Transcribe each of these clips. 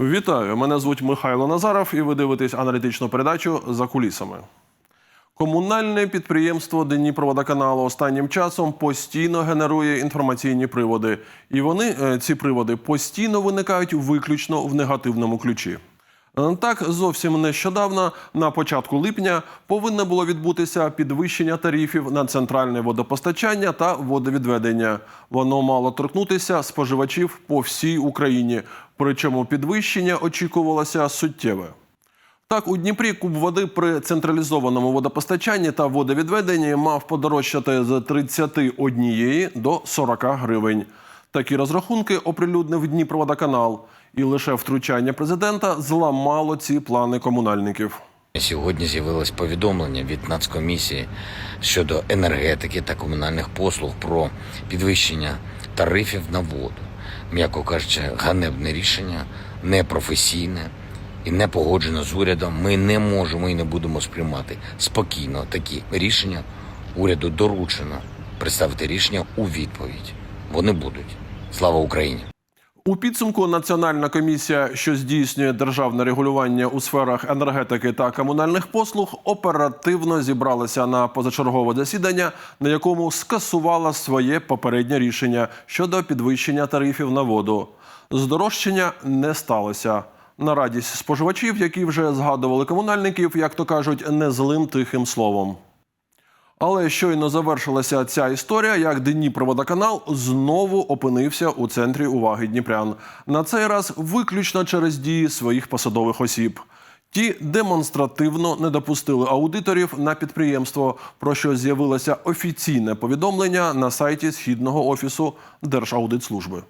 Вітаю! Мене звуть Михайло Назаров, і ви дивитесь аналітичну передачу за кулісами. Комунальне підприємство Дніпроводоканалу останнім часом постійно генерує інформаційні приводи, і вони е, ці приводи постійно виникають виключно в негативному ключі. Е, Так, зовсім нещодавно, на початку липня, повинно було відбутися підвищення тарифів на центральне водопостачання та водовідведення. Воно мало торкнутися споживачів по всій Україні. Причому підвищення очікувалося суттєве. Так, у Дніпрі куб води при централізованому водопостачанні та водовідведенні мав подорожчати з 31 до 40 гривень. Такі розрахунки оприлюднив Дніпроводоканал. І лише втручання президента зламало ці плани комунальників. Сьогодні з'явилось повідомлення від Нацкомісії щодо енергетики та комунальних послуг про підвищення тарифів на воду. М'яко кажучи, ганебне рішення, непрофесійне і не погоджено з урядом. Ми не можемо і не будемо сприймати спокійно такі рішення. Уряду доручено представити рішення у відповідь. Вони будуть. Слава Україні! У підсумку Національна комісія, що здійснює державне регулювання у сферах енергетики та комунальних послуг, оперативно зібралася на позачергове засідання, на якому скасувала своє попереднє рішення щодо підвищення тарифів на воду. Здорожчання не сталося. На радість споживачів, які вже згадували комунальників, як то кажуть, не злим тихим словом. Але щойно завершилася ця історія, як Дніпроводоканал знову опинився у центрі уваги дніпрян. На цей раз виключно через дії своїх посадових осіб. Ті демонстративно не допустили аудиторів на підприємство, про що з'явилося офіційне повідомлення на сайті східного офісу Держаудитслужби.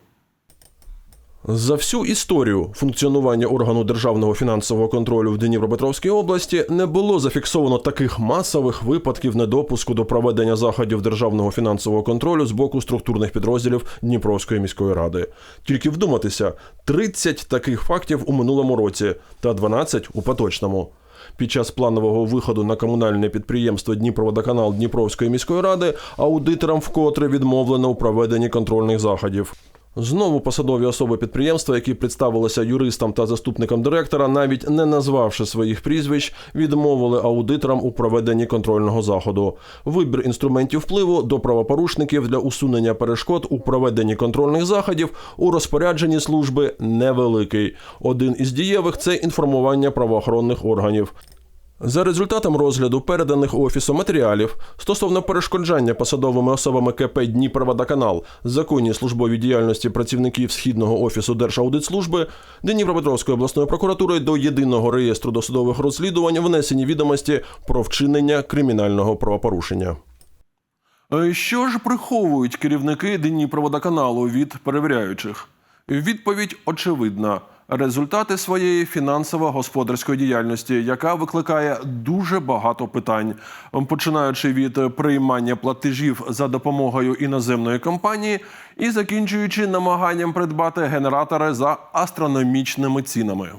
За всю історію функціонування органу державного фінансового контролю в Дніпропетровській області не було зафіксовано таких масових випадків недопуску до проведення заходів державного фінансового контролю з боку структурних підрозділів Дніпровської міської ради. Тільки вдуматися, 30 таких фактів у минулому році та 12 у поточному. Під час планового виходу на комунальне підприємство Дніпроводоканал Дніпровської міської ради аудиторам вкотре відмовлено у проведенні контрольних заходів. Знову посадові особи підприємства, які представилися юристам та заступникам директора, навіть не назвавши своїх прізвищ, відмовили аудиторам у проведенні контрольного заходу. Вибір інструментів впливу до правопорушників для усунення перешкод у проведенні контрольних заходів у розпорядженні служби невеликий. Один із дієвих це інформування правоохоронних органів. За результатом розгляду переданих офісу матеріалів стосовно перешкоджання посадовими особами КП Дніпроводоканал законній службовій діяльності працівників східного офісу Держаудитслужби Дніпропетровської обласної прокуратури до єдиного реєстру досудових розслідувань внесені відомості про вчинення кримінального правопорушення. Е, Що ж приховують керівники Дніпроводоканалу від перевіряючих? Відповідь очевидна: результати своєї фінансово-господарської діяльності, яка викликає дуже багато питань, починаючи від приймання платежів за допомогою іноземної компанії і закінчуючи намаганням придбати генератори за астрономічними цінами.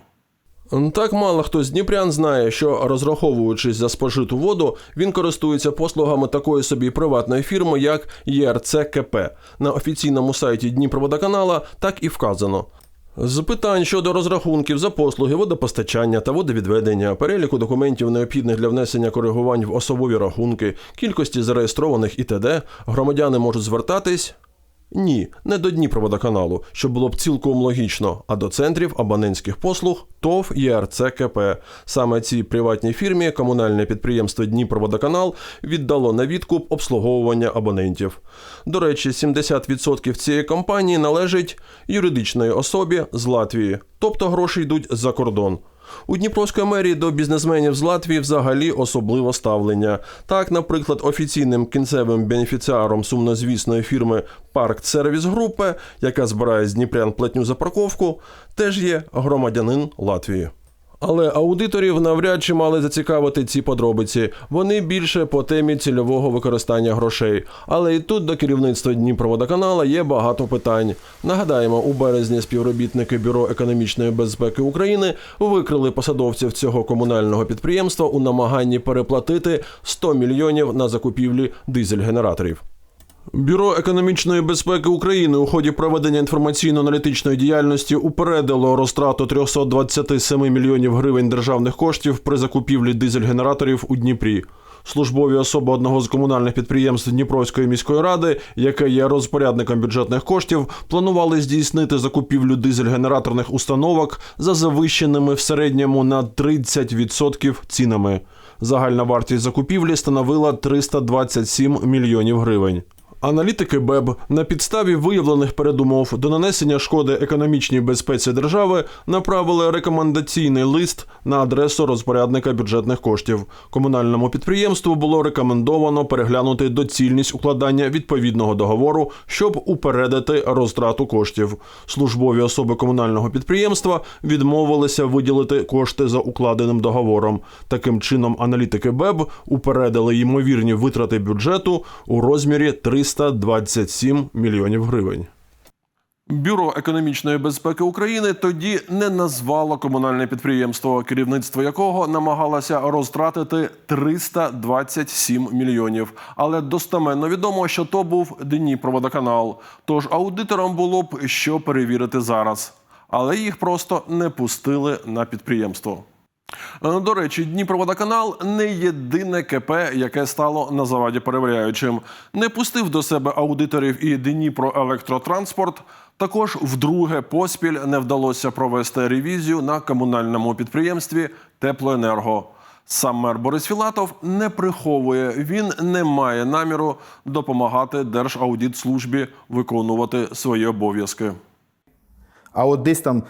Так мало хто з дніпрян знає, що розраховуючись за спожиту воду, він користується послугами такої собі приватної фірми, як ЄРЦКП. На офіційному сайті Дніпроводоканала так і вказано. З питань щодо розрахунків за послуги водопостачання та водовідведення, переліку документів, необхідних для внесення коригувань в особові рахунки, кількості зареєстрованих і т.д. громадяни можуть звертатись ні, не до Дніпроводоканалу, що було б цілком логічно, а до центрів абонентських послуг ТОВ ЄРЦКП. Саме цій приватній фірмі комунальне підприємство Дніпроводоканал віддало на відкуп обслуговування абонентів. До речі, 70% цієї компанії належить юридичної особі з Латвії, тобто гроші йдуть за кордон. У Дніпровської мерії до бізнесменів з Латвії взагалі особливе ставлення. Так, наприклад, офіційним кінцевим бенефіціаром сумнозвісної фірми Парк Сервіс Групи, яка збирає з Дніпрян платню за парковку, теж є громадянин Латвії. Але аудиторів навряд чи мали зацікавити ці подробиці. Вони більше по темі цільового використання грошей. Але і тут до керівництва Дніпроводоканала є багато питань. Нагадаємо, у березні співробітники Бюро економічної безпеки України викрили посадовців цього комунального підприємства у намаганні переплатити 100 мільйонів на закупівлі дизель-генераторів. Бюро економічної безпеки України у ході проведення інформаційно-аналітичної діяльності упередило розтрату 327 мільйонів гривень державних коштів при закупівлі дизель-генераторів у Дніпрі. Службові особи одного з комунальних підприємств Дніпровської міської ради, яке є розпорядником бюджетних коштів, планували здійснити закупівлю дизель-генераторних установок за завищеними в середньому на 30% цінами. Загальна вартість закупівлі становила 327 мільйонів гривень. Аналітики БЕБ на підставі виявлених передумов до нанесення шкоди економічній безпеці держави направили рекомендаційний лист на адресу розпорядника бюджетних коштів. Комунальному підприємству було рекомендовано переглянути доцільність укладання відповідного договору, щоб упередити розтрату коштів. Службові особи комунального підприємства відмовилися виділити кошти за укладеним договором. Таким чином, аналітики БЕБ упередили ймовірні витрати бюджету у розмірі 327 мільйонів гривень. Бюро економічної безпеки України тоді не назвало комунальне підприємство, керівництво якого намагалося розтратити 327 мільйонів. Але достеменно відомо, що то був Дніпроводоканал. Тож аудиторам було б що перевірити зараз. Але їх просто не пустили на підприємство. Е, До речі, Дніпроводоканал не єдине КП, яке стало на заваді перевіряючим. Не пустив до себе аудиторів і Дніпроелектротранспорт. Також вдруге поспіль не вдалося провести ревізію на комунальному підприємстві Теплоенерго. Сам мер Борис Філатов не приховує, він не має наміру допомагати Держаудитслужбі виконувати свої обов'язки. А от десь там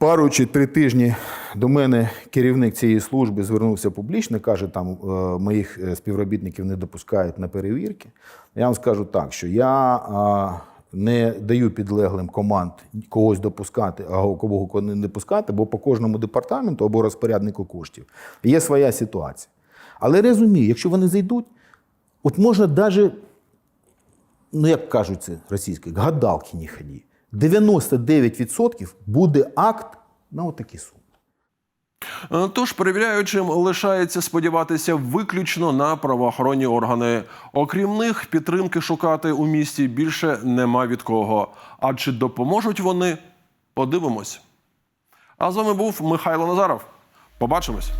пару чи три тижні до мене керівник цієї служби звернувся публічно, каже, там е, моїх е, співробітників не допускають на перевірки. Я вам скажу так, що я не даю підлеглим команд когось допускати, а кого не допускати, бо по кожному департаменту або розпоряднику коштів є своя ситуація. Але розумію, якщо вони зайдуть, от можна навіть ну як кажуть це російською, гадалки не ході. 99% буде акт на отакі суми. Е, Тож перевіряючим лишається сподіватися виключно на правоохоронні органи. Окрім них, підтримки шукати у місті більше нема від кого. А чи допоможуть вони? Подивимось. А з вами був Михайло Назаров. Побачимось.